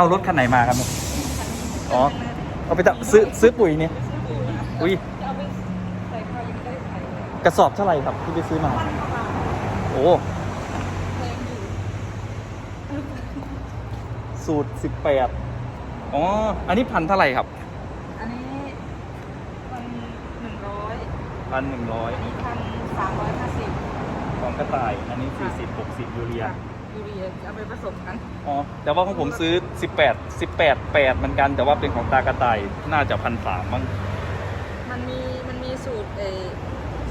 เอารถคันไหนมาครับเนี่ยอ๋อ เอาไปทำซื้อซื้อปุ๋ยเนี่ยอุ้ยจะเอาไปใส่ข้าวยังไม่ได้ใส่เลยกระสอบเท่าไหร่ครับที่ไปซื้อมา โอ้แพงอยู่สูตรสิบแปดอ๋อ อันนี้พันเท่าไหร่ครับ อันนี้มันหนึ่งร้อยพันหนึ่งร้อยอันนี้พันสามร้อยห้าสิบของกระต่าย อันนี้สี่สิบหกสิบยูเรีย ยูเรียจะเอาไปผสมกัน อ๋อ แต่ว่าของผมซื้อ 18 18 8เหมือนกัน แต่ว่าเป็นของตากระต่าย น่าจะพันสามมั้ง มันมี มันมีสูตรเอ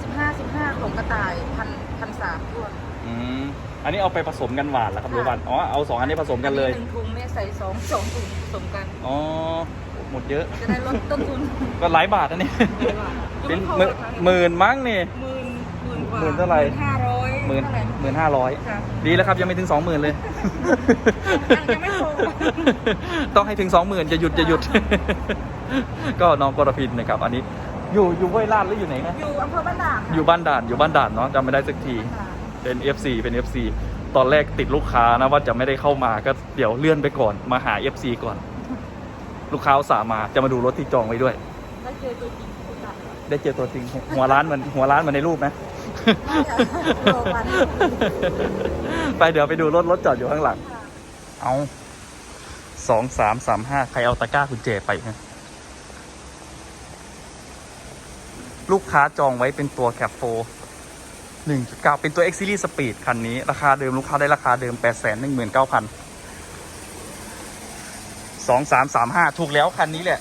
สิบห้าสิบห้าของกระต่ายพันพันสามทั่วอืม อันนี้เอาไปผสมกันหวานแล้วครับหรือหวานอ๋อ เอาสองอันนี้ผสมกันเลยหนึ่งถุงเนี่ยใส่สองสองถุงผสมกัน อ๋อ หมดเยอะ จะได้ลดต้นทุน ก็หลายบาทนะเนี่ยยังเป็นไม่พอหมื่นหมื่นมั้งนี่หมื่นหมื่นกว่าหมื่นเท่าไหร่ห้าร้อย หมื่นเท่าไหร่หมื่นห้าร้อยค่ะดีแล้วครับยังไม่ถึงสองหมื่นเลย ยังไม่พอ ต้องให้ถึงสองหมื่นจะหยุดจะหยุด ก็น้องกรพินนะครับ อันนี้อยู่อยู่ห้วยลาดหรืออยู่ไหนนะ อยู่อำเภอบ้านด่านค่ะอยู่บ้านด่านอยู่บ้านด่านเนาะจำไม่ได้สักที ค่ะเป็น FC เป็น FC ตอนแรกติดลูกค้านะว่าจะไม่ได้เข้ามาก็เดี๋ยวเลื่อนไปก่อนมาหา FC ก่อน ลูกค้าอุตสาห์มาจะมาดูรถที่จองไว้ด้วยได้เจอตัวจริงคุณตัดได้เจอตัวจริงหัวร้านเหมือนหัวร้านเหมือนในรูปไหมโลวัน ไปเดี๋ยวไปดูรถรถจอดอยู่ข้างหลัง เอาสองสามสามห้าใครเอาตะกร้ากุญแจไปฮะลูกค้าจองไว้เป็นตัวแคปโฟหนึ่งจุดเก้าเป็นตัว X Series Speed คันนี้ ราคาเดิมลูกค้าได้ราคาเดิมแปดแสนหนึ่งหมื่นเก้าพันสองสามสามห้าถูกแล้วคันนี้แหละ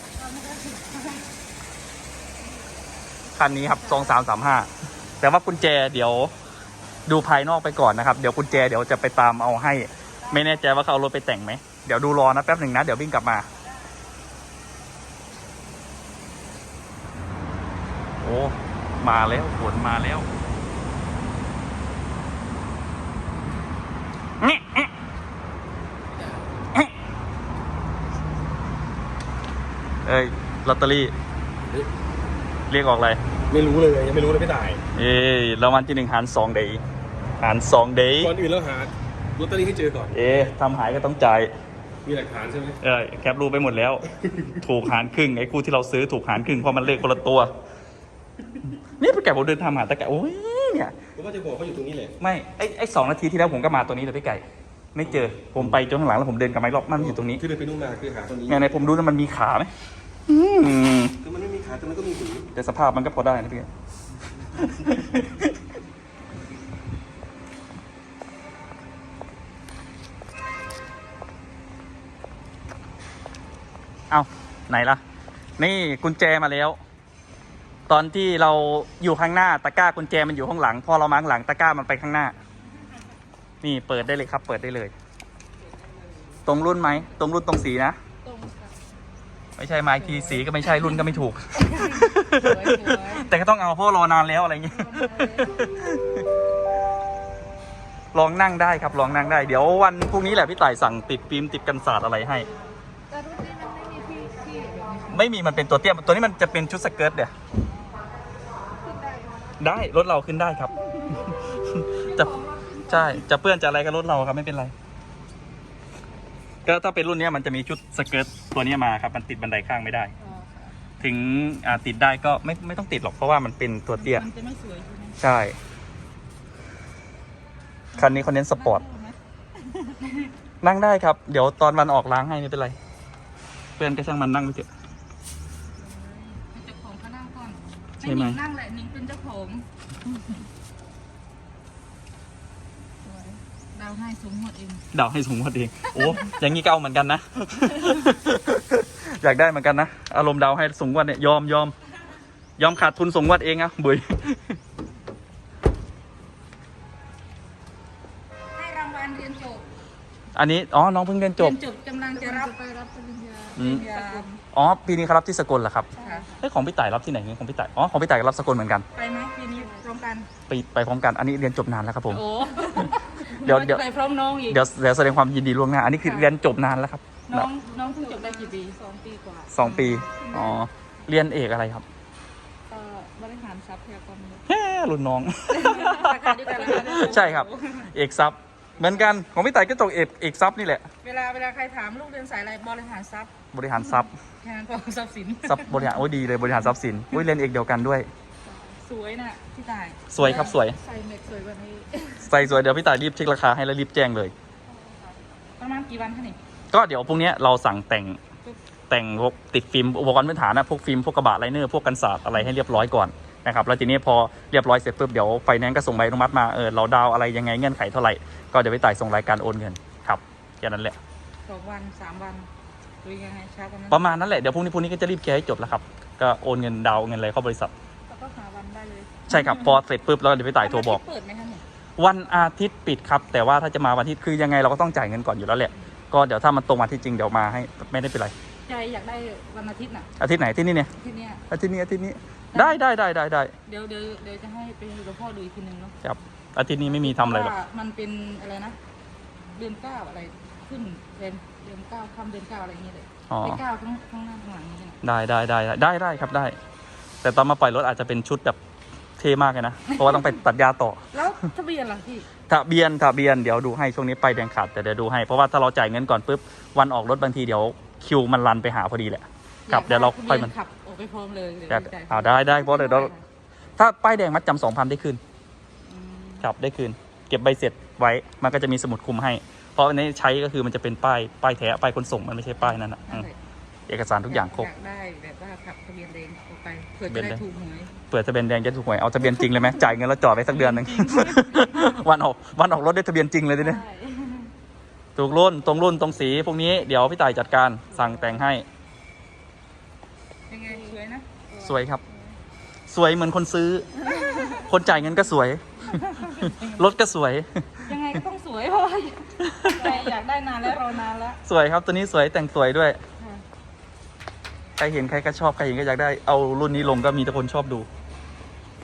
คันนี้ครับสองสามสามห้า แต่ว่ากุญแจเดี๋ยวดูภายนอกไปก่อนนะครับ เดี๋ยวกุญแจเดี๋ยวจะไปตามเอาให้ ไม่แน่ใจว่าเขาเอารถไปแต่งไหม เดี๋ยวดูรอนะแป๊บหนึ่งนะ เดี๋ยววิ่งกลับมา โอ้ มาแล้วฝนมาแล้วแง่แง่เอ้ยลอตเตอรี่ เรียกออกอะไร ไม่รู้เลยยังไม่รู้เลยพี่ต่ายเอ้ยรางวัลที่หนึ่งหารสองเดย์หารสองเดย์ก่อนอื่นเราหาลอตเตอรี่ให้เจอก่อน เอ๊ะทำหายก็ต้องจ่าย มีหลักฐานใช่ไหมเออแคปรูปไปหมดแล้ว ถูกหารครึ่งไอ้คู่ที่เราซื้อถูกหารครึ่งเพราะมันเลขคนละตัว นี่ไปแกะผมเดินทำหาตะแกะโอ้ยเนี่ยผมก็จะบอกเขาอยู่ตรงนี้แหละไม่ไอ้ไอ้สองนาทีที่แล้วผมก็มาตัวนี้เลยพี่ไก่ ไม่เจอผมไปจนข้างหลังแล้วผมเดินกลับมาอีกรอบมันอยู่ตรงนี้ที่เดินไปนู่นมาคือหาตรงนี้ไงไหนผมดูนะมันมีขาไหมอืมคือมันไม่มี ขาแต่มันก็มีหูแต่สภาพมันก็พอได้นะพี่ เอาไหนล่ะ นี่กุญแจมาแล้ว ตอนที่เราอยู่ข้างหน้าตะกร้ากุญแจมันอยู่ข้างหลัง พอเรามาข้างหลังตะกร้ามันไปข้างหน้า นี่เปิดได้เลยครับ เปิดได้เลย ตรงรุ่นไหม ตรงรุ่นตรงสีนะ ไม่ใช่ไม้ทีสีก็ไม่ใช่รุ่นก็ไม่ถูกสวยๆแต่ก็ต้องเอาเพราะรอนานแล้วอะไรเงี้ยลองนั่งได้ครับลองนั่งได้เดี๋ยววันพรุ่งนี้แหละพี่ต่ายสั่งติดฟิล์มติดกันศาสตร์อะไรให้ แต่รุ่นนี้มันไม่มีที่ที่แบบนี้ไม่มีมันเป็นตัวเตี้ยตัวนี้มันจะเป็นชุดสเกิร์ตเดี๋ยวขึ้นได้ไหมได้รถเราขึ้นได้ครับ จะใช่จะเปื้อนจะอะไรก็รถเราครับไม่เป็นไร ก็ถ้าเป็นรุ่นเนี้ยมันจะมีชุดสเกิร์ตตัวเนี้ยมาครับมันติดบันไดข้างไม่ได้อ๋อค่ะถึงอ่าติดได้ก็ไม่ไม่ต้องติดหรอกเพราะว่ามันเป็นตัวเตี้ยมันจะไม่สวยใช่ไหมใช่ คันนี้เขาเน้นสปอร์ตนั่งได้ครับ เดี๋ยวตอนวันออกล้างให้ไม่เป็นไร เพื่อนก็ช่างมันนั่งไปเถอะให้เจ้าของเขานั่งก่อนใช่ไหม นิงนั่งแหละนิงเป็นเจ้าของสวยดาวให้สูงหมดเองเดาให้สูงกว่าเองโอ้อย่างนี้ก็เอาเหมือนกันนะ อยากได้เหมือนกันนะ อารมณ์เดาให้สูงกว่าเนี่ยยอมยอม ยอมขาดทุนสูงกว่าเองอะบุยให้รางวัลเรียนจบอันนี้อ๋อน้องเพิ่งเรียนจบ เรียนจบกำลังจะรับไปรับปริญญาอืมปริญญาอ๋อปีนี้เขารับที่สกลเหรอครับค่ะเอ้ยของพี่ต่ายรับที่ไหนเนี่ยของพี่ต่ายอ๋อของพี่ต่ายก็รับสกลเหมือนกันไปไหมปีนี้พร้อมกัน ไปไปพร้อมกันอันนี้เรียนจบนานแล้วครับผม โอ้ เดี๋ยวเดี๋ยวไปพร้อมน้องอีก เดี๋ยวเดี๋ยวแสดงความยินดีล่วงหน้า อันนี้คือเรียนจบนานแล้วครับน้องน้องเพิ่งจบได้กี่ปีสองปีกว่าสองปีอ๋อเรียนเอกอะไรครับเอ่อบริหารทรัพยากรมนุษย์แฮ่รุ่นน้องสาขาเดียวกันเหรอคะใช่ครับ เอกซับเหมือนกันของพี่ต่ายก็ตกเอกเอกทรัพย์นี่แหละ เวลาเวลาใครถามลูกเรียนสายอะไรบริหารทรัพย์บริหารทรัพย์แค่นั้นพอทรัพย์สิน ทรัพย์บริหารโอ้ยดีเลยบริหารทรัพย์สินอุ้ยเรียนเอกเดียวกันด้วย สวยน่ะพี่ต่ายสวยครับสวย ใส่เม็ดสวยกว่านี้ใส่สวยเดี๋ยวพี่ต่ายรีบเช็คราคาให้แล้วรีบแจ้งเลย ประมาณกี่วันคะนี่ก็เดี๋ยวพรุ่งนี้เราสั่งแต่งแต่งพวกติดฟิล์มอุปกรณ์พื้นฐานนะพวกฟิล์มพวกกระบะไลเนอร์พวกกันศาสตร์อะไรให้เรียบร้อยก่อนนะครับแล้วทีนี้พอเรียบร้อยเสร็จปุ๊บเดี๋ยวไฟแนนซ์ก็ส่งใบอนุมัติมาเออเราดาวอะไรยังไงเงื่อนไขเท่าไหร่ก็เดี๋ยวพี่ต่ายส่งรายการโอนเงินครับแค่นั้นแหละสองวันสามวันหรือยังไงช้ากว่านั้นประมาณนั้นแหละเดี๋ยวพรุ่งนี้พรุ่งนี้ก็จะรีบเคลียร์ให้จบแล้วครับก็โอนเงินดาวเงินอะไรเข้าบริษัท ใช่ครับพอเสร็จปุ๊บแล้วเดี๋ยวพี่ต่ายโทรบอก เปิดไหมคะเนี่ยวันอาทิตย์ปิดครับ แต่ว่าถ้าจะมาวันอาทิตย์คือยังไงเราก็ต้องจ่ายเงินก่อนอยู่แล้วแหละก็เดี๋ยวถ้ามันตรงวันอาที่จริงเดี๋ยวมาให้ไม่ได้เป็นไรใจอยากได้วันอาทิตย์น่ะอาทิตย์ไหนที่นี่เนี่ยที่เนี้ยอาทิตย์นี้อาทิตย์นี้ได้ได้ได้ได้ได้เดี๋ยวเดี๋ยวเดี๋ยวจะให้ไปหลวงพ่อดูอีกทีนึงเนาะครับอาทิตย์นี้ไม่มีทำอะไรหรอกว่ามันเป็นอะไรนะเดือนเก้าอะไรขึ้นเดือนเดือนเก้าค่ำเดือนเก้าอะไรอย่างเงี้ยเลยอ๋อ ไปเก้าข้างข้างหน้าข้างหลังนี่นะได้ได้ได้ได้ได้ได้ครับได้ แต่ตอนมาปล่อยรถอาจจะเป็นชุดแบบ เท่มากเลยนะ เพราะว่าต้องไปตัดยาต่อ แล้วทะเบียนล่ะพี่ ทะเบียนทะเบียนเดี๋ยวดูให้ช่วงนี้ไปแดงขาดแต่เดี๋ยวดูให้ เพราะว่าถ้าเราจ่ายเงินก่อนปุ๊บวันออกรถบางทีเดี๋ยวคิวมันรันไปหาพอดีแหละครับเดี๋ยวเราค่อยมันขับออกไปพร้อมเลยเดี๋ยวได้จ่ายเอาได้ได้เพราะเดี๋ยวเราถ้าป้ายแดงมัดจำสองพันได้คืนอืมครับได้คืน เก็บใบเสร็จไว้มันก็จะมีสมุดคุมให้ เพราะอันนี้ใช้ก็คือมันจะเป็นป้ายป้ายแท้ป้ายขนส่งมันไม่ใช่ป้ายนั้นอะอืนั่นมแหละ เอกสารทุกอย่างครบอยากได้แบบว่าขับทะเบียนแดงออกไปเผื่อทะเบีจะยนได้แดงถูกหวย เปิดทะเบียนแดงจะถูกหวย เอาทะเบียนจริงเลยไหมจ่ายเงินแล้วจอดไว้สักเดือนหนึ่ง วันออกวันออกรถได้ทะเบียนจริงเลยทีนี้ใช่ถูกรุ่นตรงรุ่นตรงสีพวกนี้เดี๋ยวพี่ต่ายจัดการสั่งแต่งให้ ยังไงสวยนะ สวยครับ สวยเหมือนคนซื้อ คนจ่ายเงินก็สวย รถก็สวย ยังไงก็ต้องสวยเพราะว่าใจอยากได้นานแล้วรอนานแล้ว สวยครับตัวนี้สวยแต่งสวยด้วยค่ะ ใครเห็นใครก็ชอบใครเห็นก็อยากได้เอารุ่นนี้ลงก็มีแต่คนชอบดู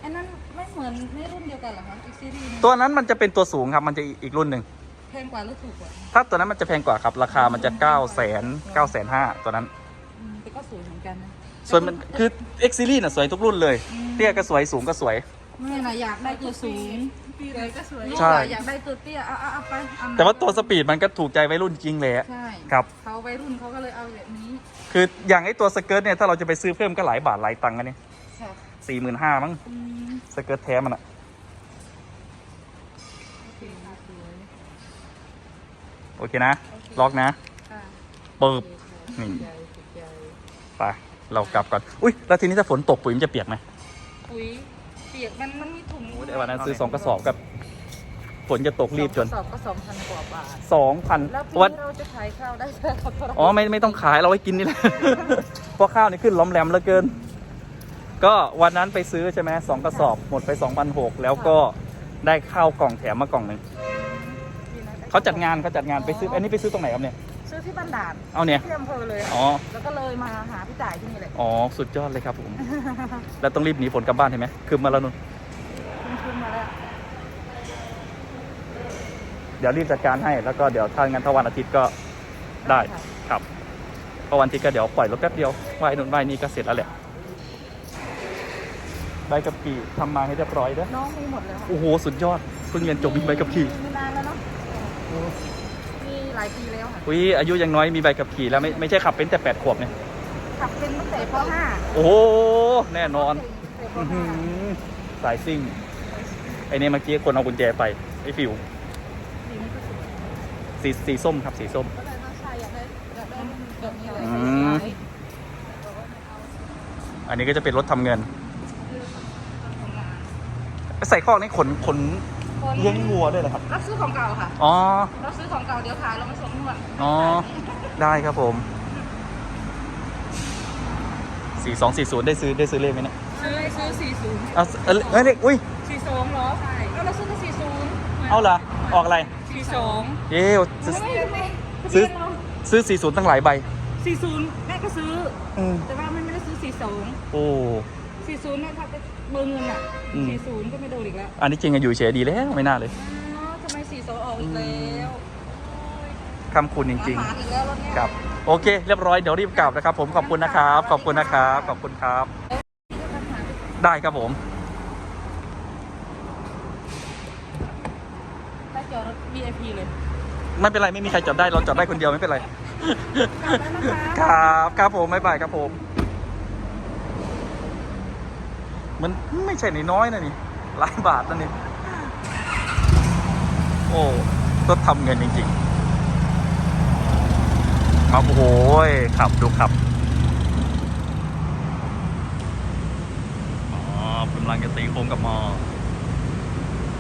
อันนั้นไม่เหมือนในรุ่นเดียวกันเหรอคะอีกซีรีส์หนึงตัวนั้นมันจะเป็นตัวสูงครับมันจะอีกรุ่นหนึ่งแพงกว่าหรือถูกกว่าถ้าตัวนั้นมันจะแพงกว่าครับ ราคามันจะ9 0 0 0 0 9 5 0 0 0ตัวนั้น อืมแต่ก็สวยเหมือนกันนะส่วนมันคือ X Series น่ะสวยทุกรุ่นเลย เตี้ยก็สวยสูงก็สวย แม่น่ะอยากได้ตัวสูงปีเลยก็สวยใช่ลูกอะอยากได้ตัวเตี้ยเอาเอาเอาไปเอมแต่ว่าตัวสปีดมันก็ถูกใจวัยรุ่นจริงเลยอะใช่ครับ เขาวัยรุ่นเขาก็เลยเอาแบบนี้คืออย่างไอตัวสเกิร์ตเนี่ย ถ้าเราจะไปซื้อเพิ่มก็หลายบาทหลายตังค์กันเนี่ยค่ะสี่หมื่นห้ามั้งอืมสเกิร์ตแท้มันอะโอเคสวย โอเคนะล็อกนะค่ะปึ๊บนี่ใจสุดใจไป เรากลับก่อน อุ้ยแล้วทีนี้ถ้าฝนตกปุ๋ยมันจะเปียกไหมปุ๋ยเปียกมันมันมีถุงโอ้ยวันนั้นซื้อสองกระสอบกับฝนจะตกรีบจนสองกระสอบก็สองพันกว่าบาทสองพันแล้วปีวันนี้เราจะขายข้าวได้แค่เท่าไหร่อ๋อไม่ไม่ต้องขายเราไว้กินนี่แหละ เพราะข้าวนี่ขึ้นล้อมแหลมเหลือเกิน ก็วันนั้นไปซื้อใช่ไหมสองกระสอบหมดไปสองพันหกแล้วก็ได้ข้าวกล่องแถมมากล่องหนึ่ง เขาจัดงานเขาจัดงานไปซื้ออันนี้ไปซื้อตรงไหนครับเนี่ย ซื้อที่บ้านด่านเอาเนี่ย ที่อำเภอเลยอ๋อ แล้วก็เลยมาหาพี่จ่ายที่นี่เลยอ๋อ สุดยอดเลยครับผม แล้วต้องรีบหนีฝนกลับบ้านใช่ไหมคืมมาแล้วนุ่น ขึ้นมาแล้วเดี๋ยวรีบจัดการให้ แล้วก็เดี๋ยวถ้างั้นถ้าวันอาทิตย์ก็ได้ครับเพราะวันอาทิตย์ก็เดี๋ยวปล่อยรถแป๊บเดียวไหว้นุ่นไหว้นี่ก็เสร็จแล้วแหละใบกับขี่ทำมาให้เรียบร้อยเด้อน้องมีหมดเลยค่ะโอ้โห สุดยอดเพิ่งเรียนจบมีใบขับขี่ มีนานแล้วเนาะมี หลายปีแล้วค่ะอุ้ยอายุยังน้อยมีใบขับขี่แล้วไม่ไม่ใช่ขับเป็นแต่แปดขวบเนี่ยขับเป็นตั้งแต่ป .5 โอ้โห แน่นอนตั้งแต่ปอื้อหื .5 อสายซิ่ง ไอเนี่ยเมื่อกี้คนเอากุญแจไป ไอฟิว สีนี้ก็สวยสีสีส้มครับสีส้ม ก็เลยมาใช่อยากได้อยากได้แบบนี้เลยอืม อันนี้ก็จะเป็นรถทำเงิน ใส่ข้อกนี่ขนขน เลี้ยงวัวด้วยเหรอครับ รับซื้อของเก่าค่ะอ๋อเราซื้อของเก่าเดี๋ยวขายเรามาส่งนวดอ๋อ ได้ครับผมสี่สองสี่ศูนย์ได้ซื้อได้ซื้อเลขไหมเนี่ยซื้อซื้อสี่ศูนย์เอาเอ้ยเอ้ยเลขอุ้ย สี่สองเหรอใช่ก็เราซื้อแค่สี่ศูนย์เอาเหรอ ออกอะไร สี่สองเย้ซื้อ ซื้อ ซื้อสี่ศูนย์ตั้งหลายใบสี่ศูนย์แม่ก็ซื้อ อืมแต่ว่าไม่ได้ซื้อสี่สองโอ้ สี่ศูนย์เนี่ยถ้า เป็นเบอร์เงินอะอืม สี่ศูนย์ก็ไม่โดนอีกแล้วอันนี้จริงอะอยู่เฉยดีแล้วไม่น่าเลยอ๋อทำไมสี่สองออกอีกแล้วคำคุณจริง อาหารอีกแล้วรถเนี้ย ๆ ครับ โอเค เรียบร้อยเดี๋ยวรีบกลับนะครับผมขอบคุณนะครับ ขอบคุณนะครับ ขอบคุณครับ ได้ครับผม ถ้าจอดรถ VIP เลยไม่เป็นไรไม่มีใครจอดได้เราจอดได้คนเดียวไม่เป็นไร กลับแล้วนะคะ ครับ ครับผมไม่ไปครับผม มันไม่ใช่นน้อยนะนี่หลายบาทนะนี่ โอ้ก็ทำเงินจริงๆครับโอ้โหยขับดูขับอ๋อกำลังจะตีโค้งกับมอ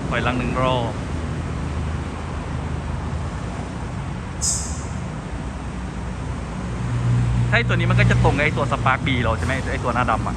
ถอยลังหนึ่งรอบถ้าตัวนี้มันก็จะตรงไอ้ตัวสปาร์กบีเราใช่ไหมไอ้ตัวหน้าดำอะ